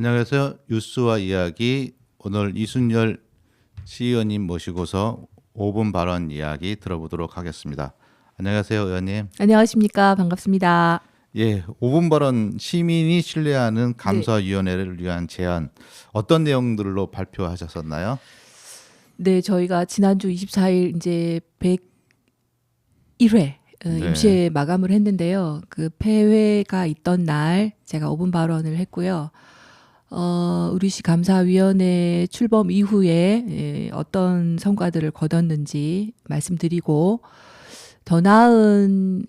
안녕하세요. 뉴스와 이야기 오늘 이순열 시의원님 모시고서 5분 발언 이야기 들어보도록 하겠습니다. 안녕하세요, 의원님. 안녕하십니까. 반갑습니다. 예, 5분 발언 시민이 신뢰하는 감사위원회를 위한 제안 어떤 내용들로 발표하셨었나요? 네, 저희가 지난주 24일 이제 101회 어, 네. 임시회 마감을 했는데요. 그 폐회가 있던 날 제가 5분 발언을 했고요. 어, 우리시 감사위원회 출범 이후에 예, 어떤 성과들을 거뒀는지 말씀드리고 더 나은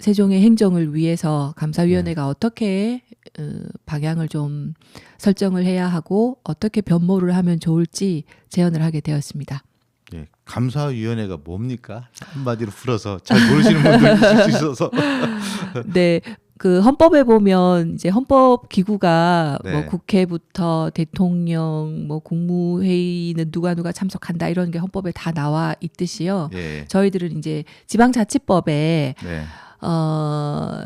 세종의 행정을 위해서 감사위원회가 어떻게 어, 방향을 좀 설정을 해야 하고 어떻게 변모를 하면 좋을지 제언을 하게 되었습니다. 예, 감사위원회가 뭡니까? 한마디로 풀어서 잘 모르시는 분들 있을 수 있어서. 네. 그 헌법에 보면 이제 헌법 기구가 네. 뭐 국회부터 대통령 뭐 국무회의는 누가 누가 참석한다 이런 게 헌법에 다 나와 있듯이요. 예, 저희들은 이제 지방자치법에 네, 어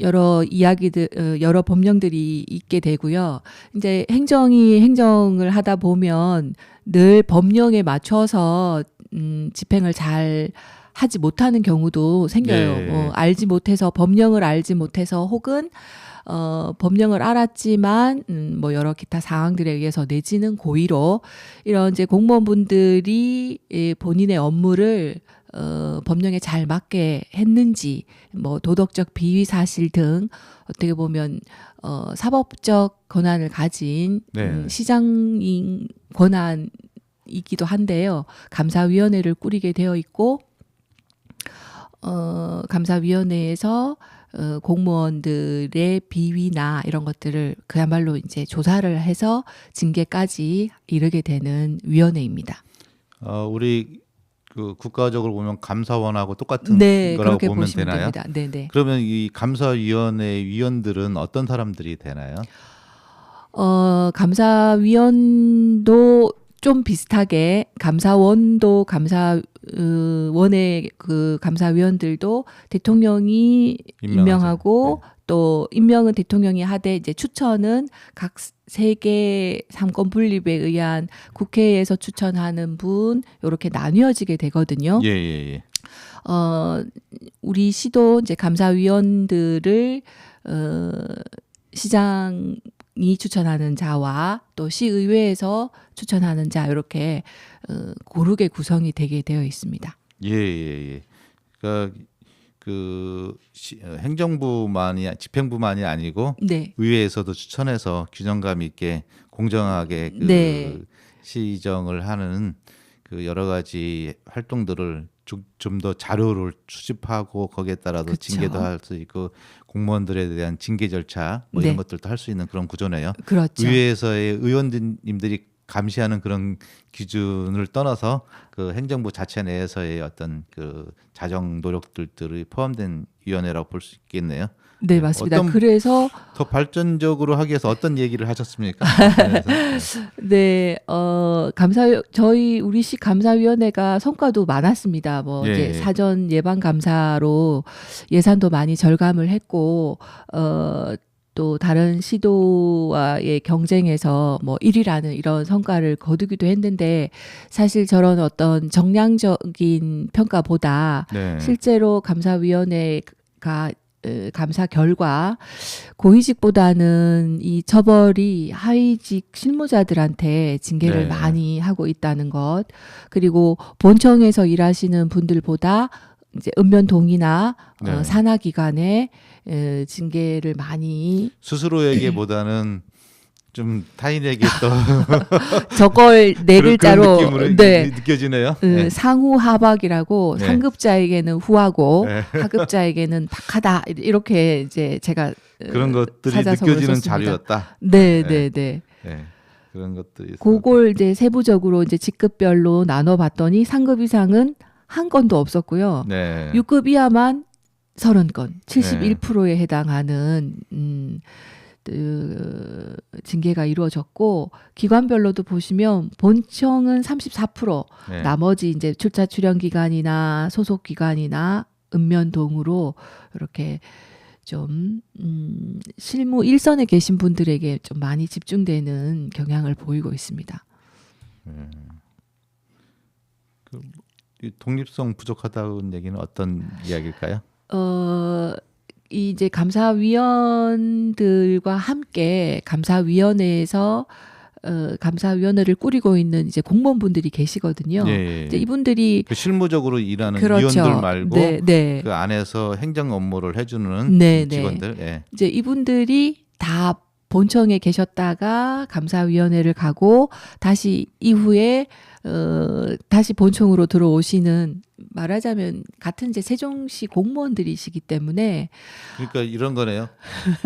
여러 이야기들 어, 여러 법령들이 있게 되고요. 이제 행정이 행정을 하다 보면 늘 법령에 맞춰서 음 집행을 잘 하지 못하는 경우도 생겨요. 네. 어, 알지 못해서 법령을 알지 못해서 혹은 어, 법령을 알았지만 음, 뭐 여러 기타 사항들에 의해서 내지는 고의로 이런 이제 공무원분들이 예, 본인의 업무를 어, 법령에 잘 맞게 했는지 뭐 도덕적 비위 사실 등 어떻게 보면 어, 사법적 권한을 가진 네. 음, 시장인 권한 이기도 한데요. 감사위원회를 꾸리게 되어 있고 어, 감사위원회에서 어, 공무원들의 비위나 이런 것들을 그야말로 이제 조사를 해서 징계까지 이르게 되는 위원회입니다. 어, 우리 그 국가적으로 보면 감사원하고 똑같은 네, 거라고 그렇게 보면 되나요? 됩니다. 네, 네. 그러면 이 감사위원회 위원들은 어떤 사람들이 되나요? 어, 감사위원도 좀 비슷하게 감사원도 감사원의 그 감사위원들도 대통령이 임명하죠. 임명하고 또 임명은 대통령이 하되 이제 추천은 각 세개 삼권 분립에 의한 국회에서 추천하는 분 이렇게 나뉘어지게 되거든요. 예, 예, 예. 어, 우리 시도 이제 감사위원들을 어, 시장 이 추천하는 자와 또 시의회에서 추천하는 자 이렇게 어, 고르게 구성이 되게 되어 있습니다. 예, 예, 예. 그러니까 그 시, 어, 행정부만이 집행부만이 아니고 네. 의회에서도 추천해서 균형감 있게 공정하게 그 네. 시정을 하는 그 여러 가지 활동들을 좀 더 자료를 수집하고 거기에 따라서 그쵸. 징계도 할 수 있고 공무원들에 대한 징계 절차 뭐 네. 이런 것들도 할 수 있는 그런 구조네요. 그렇죠. 의회에서의 의원님들이 감시하는 그런 기준을 떠나서 그 행정부 자체 내에서의 어떤 그 자정 노력들이 포함된 위원회라고 볼 수 있겠네요. 네, 네, 맞습니다. 그래서 더 발전적으로 하기 위해서 어떤 얘기를 하셨습니까? 네, 어, 감사, 저희 우리 시 감사위원회가 성과도 많았습니다. 뭐, 예, 이제 예. 사전 예방 감사로 예산도 많이 절감을 했고, 어, 또 다른 시도와의 경쟁에서 뭐 1위라는 이런 성과를 거두기도 했는데 사실 저런 어떤 정량적인 평가보다 네. 실제로 감사위원회가 어, 감사 결과 고위직보다는 이 처벌이 하위직 실무자들한테 징계를 네. 많이 하고 있다는 것 그리고 본청에서 일하시는 분들보다 이제 은면동이나 네. 어, 산하기관에 에, 징계를 많이 스스로에게보다는 좀 타인에게 또 저걸 네 글자로 네. 느껴지네요. 어, 네. 상후 하박이라고 네. 상급자에게는 후하고 네. 하급자에게는 박하다 이렇게 이제 제가 어, 그런 것들이 느껴지는 썼습니다. 자료였다. 네, 네. 네, 네. 네. 그런 것들이. 그걸 이제 세부적으로 이제 직급별로 나눠 봤더니 상급 이상은 한 건도 없었고요. 네. 6급 이하만 30건, 71%에 해당하는 음 그, 징계가 이루어졌고 기관별로도 보시면 본청은 34%, 네. 나머지 이제 출자 출연 기관이나 소속 기관이나 읍면동으로 이렇게 좀 음, 실무 일선에 계신 분들에게 좀 많이 집중되는 경향을 보이고 있습니다. 이 독립성 부족하다는 얘기는 어떤 이야기일까요? 어, 이 이제 감사위원들과 함께 감사위원회에서 어, 감사위원회를 꾸리고 있는 이제 공무원분들이 계시거든요. 예, 이제 이분들이 그 실무적으로 일하는 그렇죠. 위원들 말고 네, 네. 그 안에서 행정 업무를 해주는 네, 네. 직원들. 예. 이제 이분들이 다 본청에 계셨다가 감사위원회를 가고 다시 이후에 어 다시 본청으로 들어오시는 말하자면 같은 이제 세종시 공무원들이시기 때문에 그러니까 이런 거네요.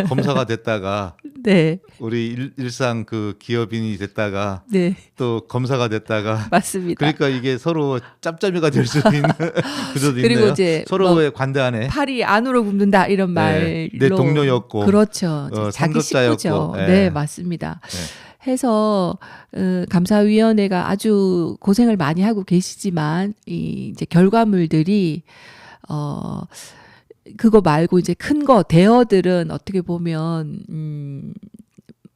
검사가 됐다가 네, 우리 일, 일상 그 기업인이 됐다가 네 또 검사가 됐다가 맞습니다. 그러니까 이게 서로 짭짭이가 될 수도 있는 구조도 그리고 있네요. 이제 서로의 관대하네. 팔이 안으로 굽는다 이런 네, 말로 내 동료였고, 그렇죠. 어, 상급자였고. 네. 네, 맞습니다. 해서 어, 감사위원회가 아주 고생을 많이 하고 계시지만 이 이제 결과물들이 어 그거 말고 이제 큰 거 대어들은 어떻게 보면 음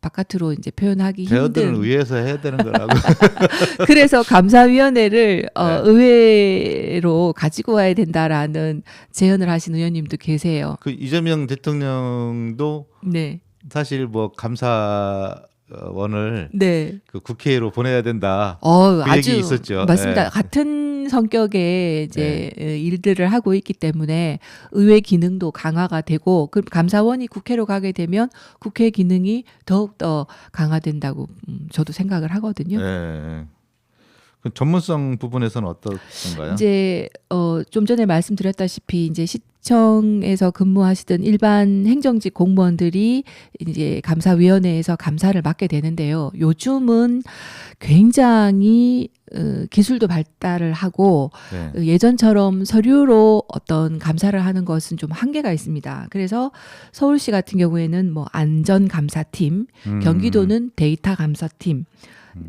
바깥으로 이제 표현하기 대어들은 힘든 의회에서 해야 되는 거라고. 그래서 감사위원회를 어, 네. 의회로 가지고 와야 된다라는 제언을 하신 의원님도 계세요. 그 이재명 대통령도 네, 사실 뭐 감사 원을 네. 그 국회로 보내야 된다. 어, 그 아주 있었죠. 맞습니다. 네. 같은 성격의 이제 일들을 하고 있기 때문에 의회 기능도 강화가 되고 그 감사원이 국회로 가게 되면 국회 기능이 더욱 더 강화된다고 음, 저도 생각을 하거든요. 예. 그 전문성 부분에서는 어떻던가요? 이제 어 좀 전에 말씀드렸다시피 이제 시 청에서 근무하시던 일반 행정직 공무원들이 이제 감사위원회에서 감사를 맡게 되는데요. 요즘은 굉장히 어, 기술도 발달을 하고 네. 어, 예전처럼 서류로 어떤 감사를 하는 것은 좀 한계가 있습니다. 그래서 서울시 같은 경우에는 뭐 안전 감사팀, 음. 경기도는 데이터 감사팀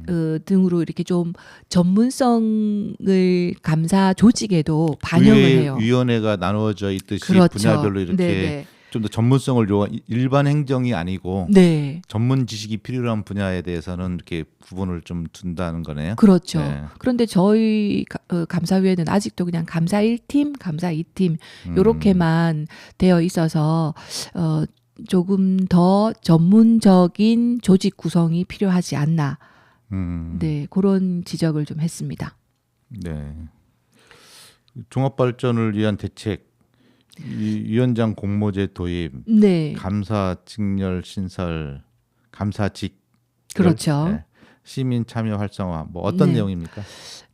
어, 등으로 이렇게 좀 전문성을 감사 조직에도 반영을 해요. 위원회가 나누어져 있듯이 그렇죠. 분야별로 이렇게 네네. 좀더 전문성을 요한 일반 행정이 아니고 네. 전문 지식이 필요한 분야에 대해서는 이렇게 구분을 좀 둔다는 거네요. 그렇죠. 네. 그런데 저희 가- 어, 감사위원회는 아직도 그냥 감사 1팀, 감사 2팀 음. 요렇게만 되어 있어서 어 조금 더 전문적인 조직 구성이 필요하지 않나. 음. 네, 그런 지적을 좀 했습니다. 네. 종합 발전을 위한 대책 이 위원장 공모제 도입, 네. 감사 직렬 신설, 감사직 그렇죠. 네. 시민 참여 활성화 뭐 어떤 네. 내용입니까?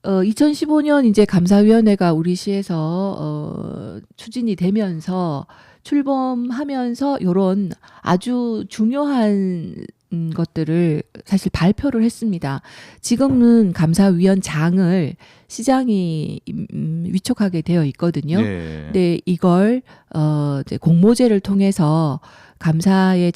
어 2015년 이제 감사위원회가 우리 시에서 어 추진이 되면서 출범하면서 요런 아주 중요한 음, 것들을 사실 발표를 했습니다. 지금은 감사위원장을 시장이 음, 위촉하게 되어 있거든요. 네. 근데 이걸 어 이제 공모제를 통해서 감사에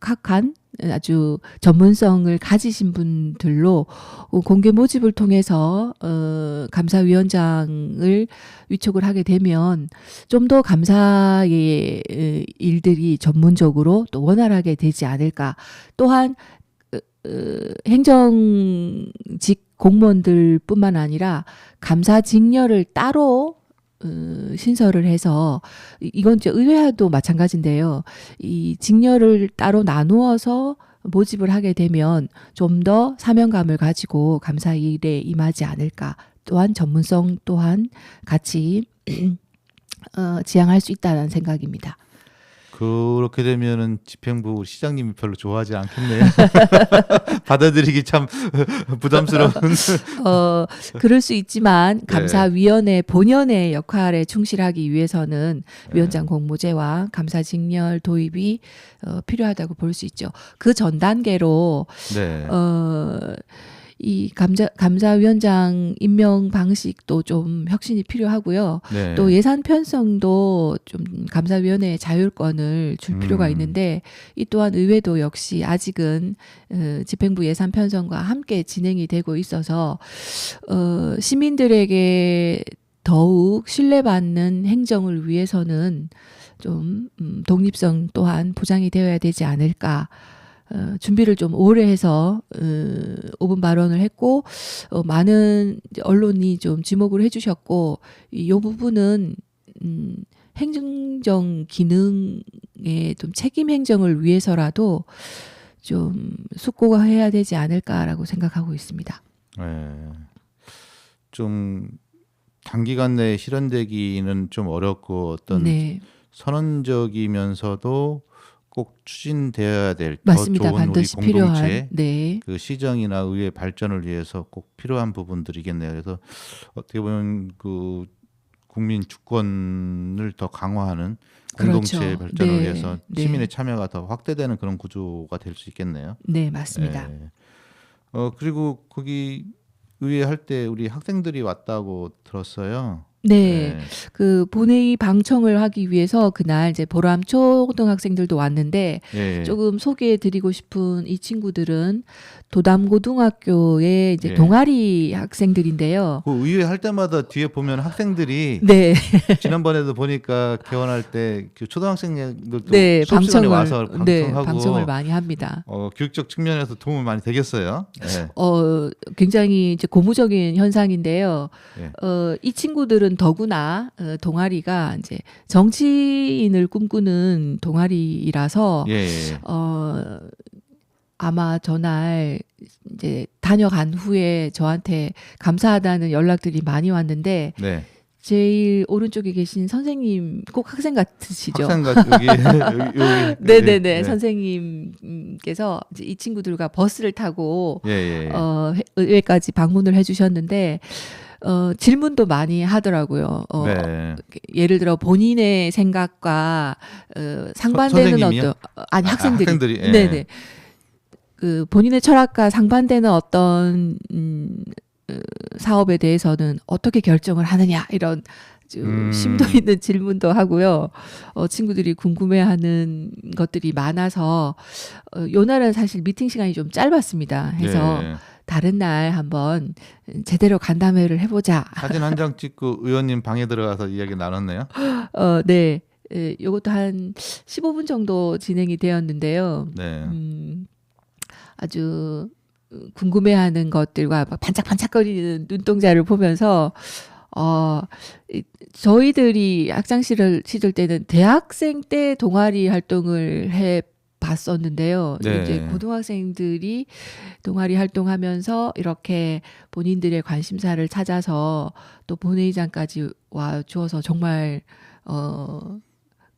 적합한 아주 전문성을 가지신 분들로 어, 공개 모집을 통해서 어 감사위원장을 위촉을 하게 되면 좀 더 감사의 에, 일들이 전문적으로 또 원활하게 되지 않을까. 또한 어, 어, 행정직 공무원들뿐만 아니라 감사 직렬을 따로 어, 신설을 해서 이- 이건 이제 의회와도 마찬가지인데요. 이 직렬을 따로 나누어서 모집을 하게 되면 좀 더 사명감을 가지고 감사 일에 임하지 않을까. 또한 전문성 또한 같이 어, 지향할 수 있다는 생각입니다. 그렇게 되면은 집행부 시장님이 별로 좋아하지 않겠네요. 받아들이기 참 부담스러운. 어, 그럴 수 있지만 네. 감사위원회 본연의 역할에 충실하기 위해서는 네. 위원장 공모제와 감사직렬 도입이 어, 필요하다고 볼 수 있죠. 그 전 단계로 네. 어, 이 감자, 감사위원장 임명 방식도 좀 혁신이 필요하고요. 네. 또 예산 편성도 좀 감사위원회의 자율권을 줄 필요가 음. 있는데 이 또한 의회도 역시 아직은 어, 집행부 예산 편성과 함께 진행이 되고 있어서 어, 시민들에게 더욱 신뢰받는 행정을 위해서는 좀 음, 독립성 또한 보장이 되어야 되지 않을까. 어, 준비를 좀 오래 해서 어, 5분 발언을 했고 어, 많은 언론이 좀 지목을 해주셨고 이 요 부분은 음, 행정 기능의 좀 책임 행정을 위해서라도 좀 숙고가 해야 되지 않을까라고 생각하고 있습니다. 예. 좀 단기간 내에 실현되기는 좀 어렵고 어떤 네, 선언적이면서도 꼭 추진되어야 될 더. 좋은 우리 반드시 공동체 필요한 네, 그 시정이나 의회 발전을 위해서 꼭 필요한 부분들이겠네요. 그래서 어떻게 보면 그 국민 주권을 더 강화하는 공동체 그렇죠. 발전을 네, 위해서 네. 시민의 참여가 더 확대되는 그런 구조가 될 수 있겠네요. 네 맞습니다. 예. 어 그리고 거기 의회 할 때 우리 학생들이 왔다고 들었어요. 네, 예. 그 본회의 방청을 하기 위해서 그날 이제 보람 초등학생들도 왔는데 예. 조금 소개해 드리고 싶은 이 친구들은 도담고등학교의 이제 예. 동아리 학생들인데요. 그 의회 할 때마다 뒤에 보면 학생들이 네, 지난번에도 보니까 개원할 때그 초등학생들도 네, 수업 시간에 방청을 와서 네, 방청하고 방청을 많이 합니다. 어, 교육적 측면에서 도움이 많이 되겠어요. 예. 어, 굉장히 이제 고무적인 현상인데요. 예. 어, 이 친구들은 더구나 어, 동아리가 이제 정치인을 꿈꾸는 동아리라서 예, 예. 어, 아마 전날 이제 다녀간 후에 저한테 감사하다는 연락들이 많이 왔는데 네. 제일 오른쪽에 계신 선생님 꼭 학생 같으시죠? 학생과 여기 여기, 여기 네네네 네. 선생님께서 이제 이 친구들과 버스를 타고 예, 예, 예. 어, 회- 의회까지 방문을 해주셨는데 어, 질문도 많이 하더라고요. 어, 네. 예를 들어 본인의 생각과 어, 상반되는 선생님이요? 어떤 어, 아니 아, 학생들이, 학생들이, 예. 네네 그 본인의 철학과 상반되는 어떤 음, 어, 사업에 대해서는 어떻게 결정을 하느냐 이런 좀 음. 심도 있는 질문도 하고요. 어, 친구들이 궁금해하는 것들이 많아서 어, 요 날은 사실 미팅 시간이 좀 짧았습니다. 해서 예. 다른 날 한번 제대로 간담회를 해보자. 사진 한 장 찍고 의원님 방에 들어가서 이야기 나눴네요. 어, 네. 에, 요것도 한 15분 정도 진행이 되었는데요. 네. 음, 아주 궁금해하는 것들과 막 반짝반짝거리는 눈동자를 보면서 어, 이- 저희들이 학창 시절 시절 때는 대학생 때 동아리 활동을 해 봤었는데요. 네. 이제 고등학생들이 동아리 활동하면서 이렇게 본인들의 관심사를 찾아서 또 본회의장까지 와 주어서 정말 어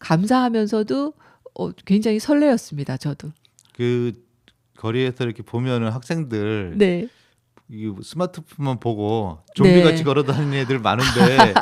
감사하면서도 어 굉장히 설레었습니다. 저도. 그 거리에서 이렇게 보면은 학생들 네. 이 스마트폰만 보고 좀비같이 네. 걸어다니는 애들 많은데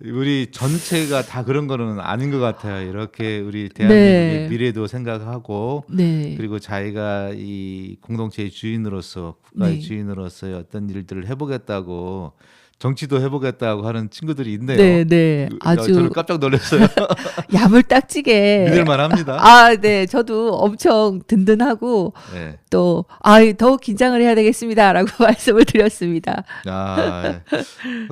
우리 전체가 다 그런 거는 아닌 것 같아요. 이렇게 우리 대한민국의 네. 미래도 생각하고 네. 그리고 자기가 이 공동체의 주인으로서 국가의 네. 주인으로서의 어떤 일들을 해보겠다고 정치도 해보겠다고 하는 친구들이 있네요. 네, 네. 그, 아주 저는 깜짝 놀랐어요. 야물딱지게 믿을만합니다. 아, 네. 저도 엄청 든든하고 네. 또 아, 더욱 긴장을 해야 되겠습니다라고 말씀을 드렸습니다. 아, 예.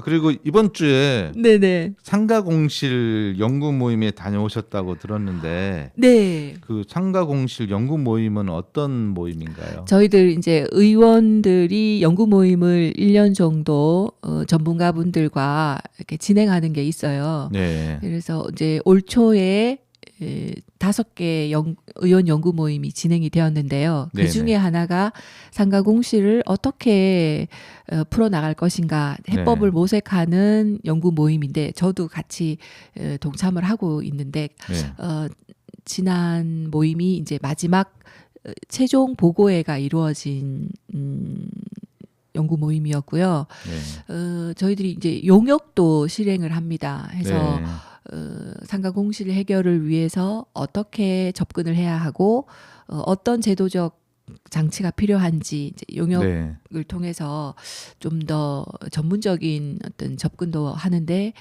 그리고 이번 주에 네, 네. 상가공실 연구 모임에 다녀오셨다고 들었는데 네. 그 상가공실 연구 모임은 어떤 모임인가요? 저희들 이제 의원들이 연구 모임을 1년 정도 어, 전문가분들과 이렇게 진행하는 게 있어요. 네. 그래서 이제 올 초에 에, 다섯 개 연- 의원 연구 모임이 진행이 되었는데요. 그 네네. 중에 하나가 상가 공시를 어떻게 어, 풀어 나갈 것인가 해법을 네. 모색하는 연구 모임인데 저도 같이 어, 동참을 하고 있는데 네. 어, 지난 모임이 이제 마지막 어, 최종 보고회가 이루어진 음, 연구 모임이었고요. 네. 어, 저희들이 이제 용역도 실행을 합니다. 해서 네. 어, 상가 공실 해결을 위해서 어떻게 접근을 해야 하고 어, 어떤 제도적 장치가 필요한지 이제 용역을 네. 통해서 좀 더 전문적인 어떤 접근도 하는데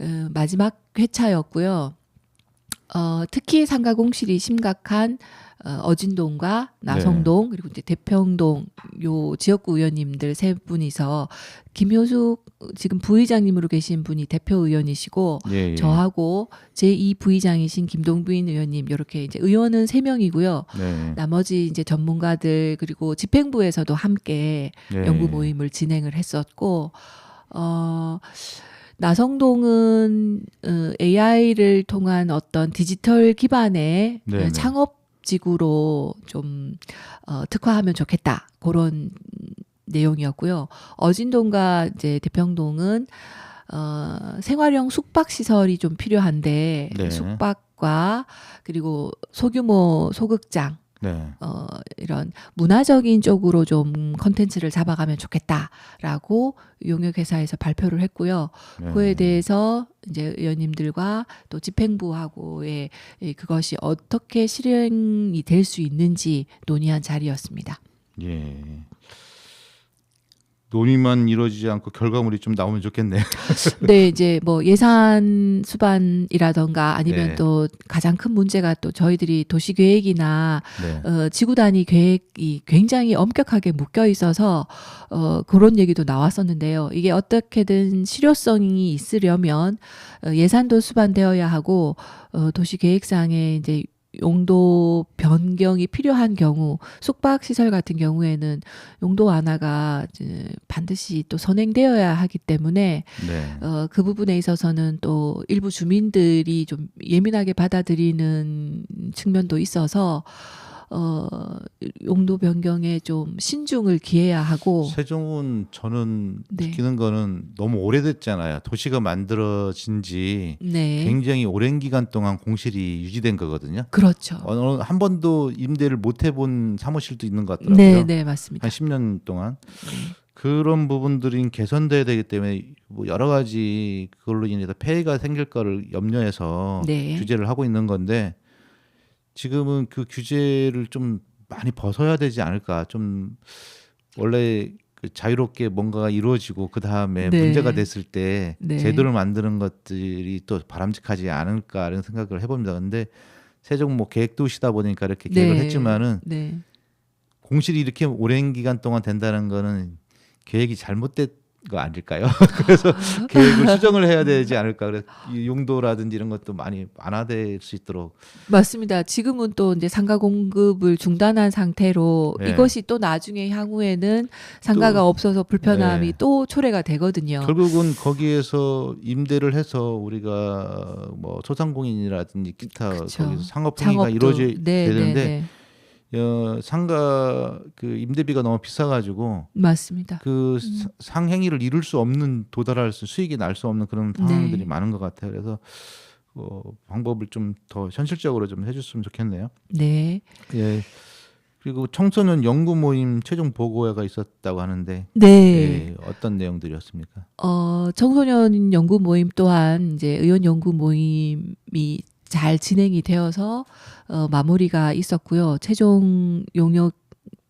어, 마지막 회차였고요. 어, 특히 상가 공실이 심각한 어, 어진동과 나성동 그리고 이제 대평동 요 지역구 의원님들 세 분이서 김효숙 지금 부의장님으로 계신 분이 대표 의원이시고 예, 예. 저하고 제2 부의장이신 김동빈 의원님 이렇게 이제 의원은 세 명이고요. 네. 나머지 이제 전문가들 그리고 집행부에서도 함께 네. 연구 모임을 진행을 했었고 어 나성동은 어, AI를 통한 어떤 디지털 기반의 네, 네. 창업 지구로 좀 어, 특화하면 좋겠다 그런 내용이었고요. 어진동과 이제 대평동은 어, 생활형 숙박 시설이 좀 필요한데 네. 숙박과 그리고 소규모 소극장 네. 어, 이런 문화적인 쪽으로 좀 컨텐츠를 잡아가면 좋겠다라고 용역회사에서 발표를 했고요. 네. 그에 대해서 이제 의원님들과 또 집행부하고의 이 그것이 어떻게 실행이 될 수 있는지 논의한 자리였습니다. 예. 논의만 이루어지지 않고 결과물이 좀 나오면 좋겠네요. 네, 이제 뭐 예산 수반이라던가 아니면 네. 또 가장 큰 문제가 또 저희들이 도시 계획이나 네. 어, 지구 단위 계획이 굉장히 엄격하게 묶여 있어서 어, 그런 얘기도 나왔었는데요. 이게 어떻게든 실효성이 있으려면 어, 예산도 수반되어야 하고 어, 도시 계획상에 이제 용도 변경이 필요한 경우 숙박 시설 같은 경우에는 용도 완화가 반드시 또 선행되어야 하기 때문에 네. 어, 그 부분에 있어서는 또 일부 주민들이 좀 예민하게 받아들이는 측면도 있어서 어, 용도 변경에 좀 신중을 기해야 하고 세종은 저는 네. 느끼는 거는 너무 오래됐잖아요. 도시가 만들어진 지 네 굉장히 오랜 기간 동안 공실이 유지된 거거든요. 그렇죠. 어느 한 번도 임대를 못 해본 사무실도 있는 것 같더라고요. 네, 네 맞습니다. 한 10년 동안 네. 그런 부분들이 개선돼야 되기 때문에 뭐 여러 가지 그걸로 인해서 폐해가 생길 거를 염려해서 네. 규제를 하고 있는 건데 지금은 그 규제를 좀 많이 벗어야 되지 않을까 좀 원래 그 자유롭게 뭔가가 이루어지고 그 다음에 네. 문제가 됐을 때 네. 제도를 만드는 것들이 또 바람직하지 않을까 이런 생각을 해봅니다. 근데 세종 뭐 계획도시다 보니까 이렇게 계획을 네. 했지만은 네. 공실이 이렇게 오랜 기간 동안 된다는 거는 계획이 잘못된 거 아닐까요? 그래서 계획을 수정을 해야 되지 않을까. 그래서 이 용도라든지 이런 것도 많이 완화될 수 있도록 맞습니다. 지금은 또 이제 상가 공급을 중단한 상태로 네. 이것이 또 나중에 향후에는 상가가 또- 없어서 불편함이 네. 또 초래가 되거든요. 결국은 거기에서 임대를 해서 우리가 뭐 소상공인이라든지 기타 그쵸. 거기서 상업 행위가 창업도 이루어져야 네, 되는데 네, 네. 어, 상가 그 임대비가 너무 비싸가지고 맞습니다. 그 음. 사- 상행위를 이룰 수 없는 도달할 수 수익이 날 수 없는 그런 상황들이 네. 많은 것 같아요. 그래서 어, 방법을 좀 더 현실적으로 좀 해줬으면 좋겠네요. 네. 예. 그리고 청소년 연구 모임 최종 보고회가 있었다고 하는데 네. 예, 어떤 내용들이었습니까? 어, 청소년 연구 모임 또한 이제 의원 연구 모임이 잘 진행이 되어서 어, 마무리가 있었고요. 최종 용역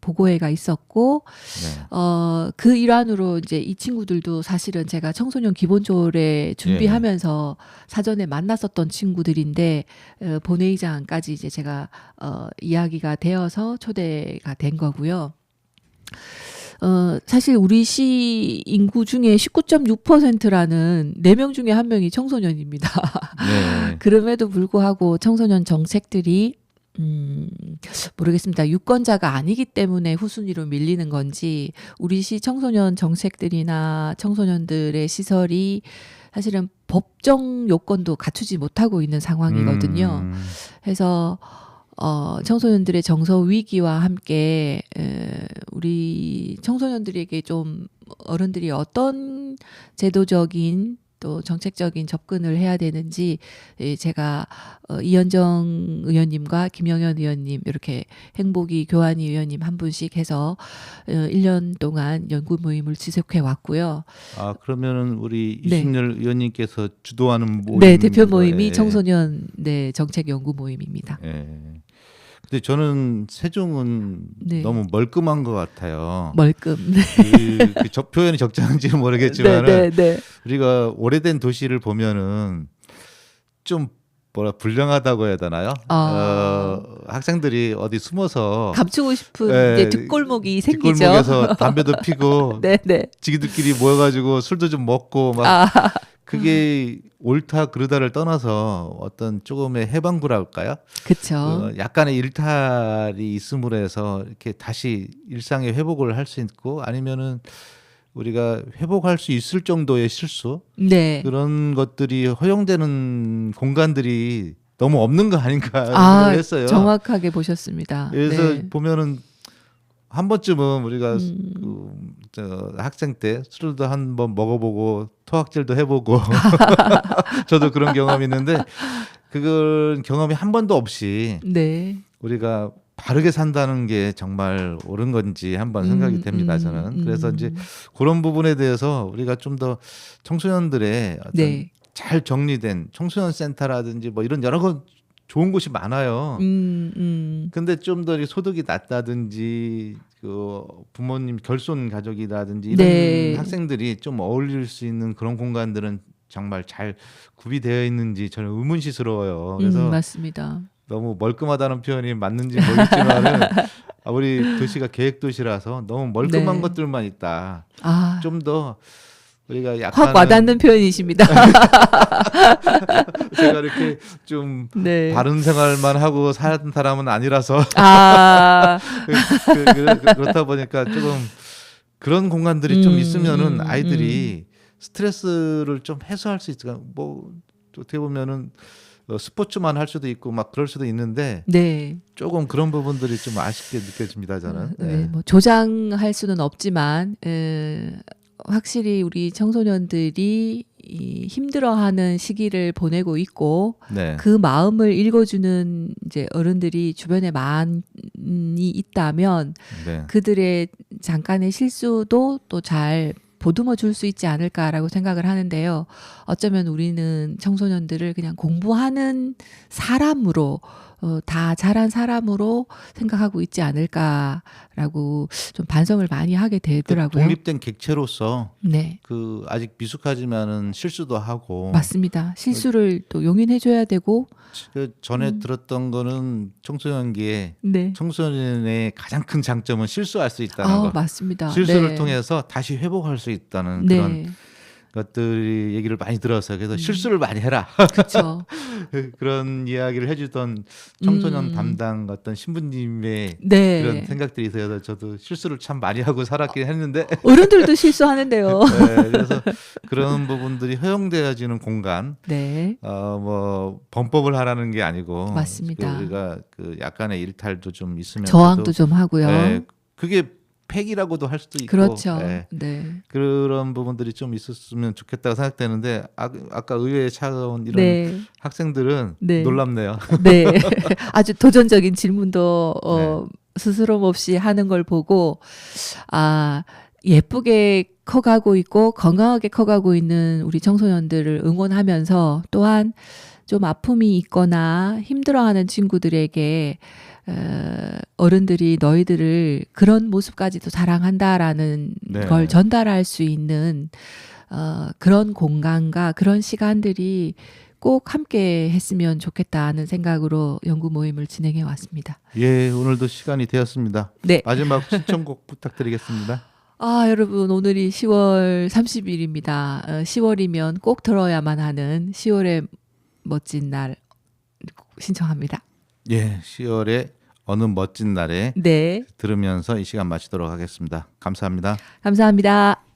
보고회가 있었고 네. 어, 그 일환으로 이제 이 친구들도 사실은 제가 청소년 기본조례 준비하면서 사전에 만났었던 친구들인데 어, 본회의장까지 이제 제가 어, 이야기가 되어서 초대가 된 거고요. 어, 사실 우리 시 인구 중에 19.6%라는 4명 중에 한 명이 청소년입니다. 네. 그럼에도 불구하고 청소년 정책들이 음, 모르겠습니다. 유권자가 아니기 때문에 후순위로 밀리는 건지 우리 시 청소년 정책들이나 청소년들의 시설이 사실은 법정 요건도 갖추지 못하고 있는 상황이거든요. 음, 해서 어, 청소년들의 정서 위기와 함께 에, 우리 청소년들에게 좀 어른들이 어떤 제도적인 또 정책적인 접근을 해야 되는지 예, 제가 어, 이현정 의원님과 김영현 의원님 이렇게 행복이 교환이 의원님 한 분씩 해서 어, 1년 동안 연구 모임을 지속해 왔고요. 아 그러면은 우리 네. 이순열 의원님께서 주도하는 모임 네, 대표 모임이 예. 청소년 네, 정책 연구 모임입니다. 예. 근데 저는 세종은 네. 너무 멀끔한 것 같아요. 멀끔. 그, 그 적- 표현이 적절한지는 모르겠지만 네, 네, 네. 우리가 오래된 도시를 보면은 좀 뭐라 불량하다고 해야 되나요? 아. 어, 학생들이 어디 숨어서 감추고 싶은 네, 뒷골목이 생기죠. 뒷골목에서 담배도 피고 네네. 지기들끼리 모여가지고 술도 좀 먹고 막 아, 그게 옳다 그르다를 떠나서 어떤 조금의 해방구랄까요? 그쵸. 어, 약간의 일탈이 있음으로 해서 이렇게 다시 일상의 회복을 할 수 있고 아니면은 우리가 회복할 수 있을 정도의 실수 네. 그런 것들이 허용되는 공간들이 너무 없는 거 아닌가 아, 했어요. 정확하게 보셨습니다. 그래서 네. 보면은 한 번쯤은 우리가 음. 그, 저, 학생 때 술도 한 번 먹어보고 토학질도 해보고 저도 그런 경험이 있는데 그걸 경험이 한 번도 없이 네. 우리가 바르게 산다는 게 정말 옳은 건지 한번 생각이 음, 됩니다 음, 저는 음. 그래서 이제 그런 부분에 대해서 우리가 좀 더 청소년들의 어떤 네. 잘 정리된 청소년 센터라든지 뭐 이런 여러 건 좋은 곳이 많아요. 음, 음. 근데 좀 더 소득이 낮다든지 그 부모님 결손 가족이라든지 이런 네. 학생들이 좀 어울릴 수 있는 그런 공간들은 정말 잘 구비되어 있는지 저는 의문시스러워요. 그래서 음, 맞습니다. 너무 멀끔하다는 표현이 맞는지 모르겠지만은 아, 우리 도시가 계획 도시라서 너무 멀끔한 네. 것들만 있다. 아, 좀더 우리가 약간 확 와닿는 표현이십니다. 제가 이렇게 좀 네. 바른 생활만 하고 사는 사람은 아니라서 아, 그, 그, 그렇다 보니까 조금 그런 공간들이 좀 음, 있으면은 음, 아이들이 스트레스를 좀 해소할 수 있을까 뭐 어떻게 보면은 어, 스포츠만 할 수도 있고 막 그럴 수도 있는데 네. 조금 그런 부분들이 좀 아쉽게 느껴집니다 저는 네, 네. 뭐 조장할 수는 없지만 에, 확실히 우리 청소년들이 이 힘들어하는 시기를 보내고 있고 네. 그 마음을 읽어주는 이제 어른들이 주변에 많이 있다면 네. 그들의 잠깐의 실수도 또 잘 보듬어 줄 수 있지 않을까라고 생각을 하는데요. 어쩌면 우리는 청소년들을 그냥 공부하는 사람으로 어, 다 잘한 사람으로 생각하고 있지 않을까라고 좀 반성을 많이 하게 그 되더라고요. 독립된 객체로서 네. 그 아직 미숙하지만은 실수도 하고 맞습니다. 실수를 또 용인해 줘야 되고, 그 전에 음. 들었던 거는 청소년기에 네. 청소년의 가장 큰 장점은 실수할 수 있다는 아, 거. 맞습니다. 실수를 네. 통해서 다시 회복할 수 있다는 네, 그런 것들이 얘기를 많이 들어서 그래서 음. 실수를 많이 해라 그렇죠. 그런 이야기를 해주던 청소년 음. 담당 어떤 신부님의 네. 그런 생각들이 있어서 저도 실수를 참 많이 하고 살았긴 했는데 어른들도 실수하는데요. 네, 그래서 그런 부분들이 허용되어지는 공간 네. 어뭐 범법을 하라는 게 아니고 맞습니다. 그 우리가 그 약간의 일탈도 좀 있으면 저항도 좀 하고요. 네, 그게 팩이라고도 할 수도 있고 그렇죠. 네. 네. 그런 부분들이 좀 있었으면 좋겠다고 생각되는데 아, 아까 의회에 찾아온 이런 네. 학생들은 네. 놀랍네요. 네. 아주 도전적인 질문도 어, 네. 스스럼 없이 하는 걸 보고 아 예쁘게 커가고 있고 건강하게 커가고 있는 우리 청소년들을 응원하면서 또한 좀 아픔이 있거나 힘들어하는 친구들에게 어, 어른들이 너희들을 그런 모습까지도 사랑한다라는 네. 걸 전달할 수 있는 어, 그런 공간과 그런 시간들이 꼭 함께 했으면 좋겠다는 생각으로 연구 모임을 진행해 왔습니다. 예, 오늘도 시간이 되었습니다. 네. 마지막 신청곡 부탁드리겠습니다. 아, 여러분, 오늘이 10월 30일입니다. 어, 10월이면 꼭 들어야만 하는 10월의 멋진 날 신청합니다. 예, 10월의 어느 멋진 날에 네. 들으면서 이 시간 마치도록 하겠습니다. 감사합니다. 감사합니다.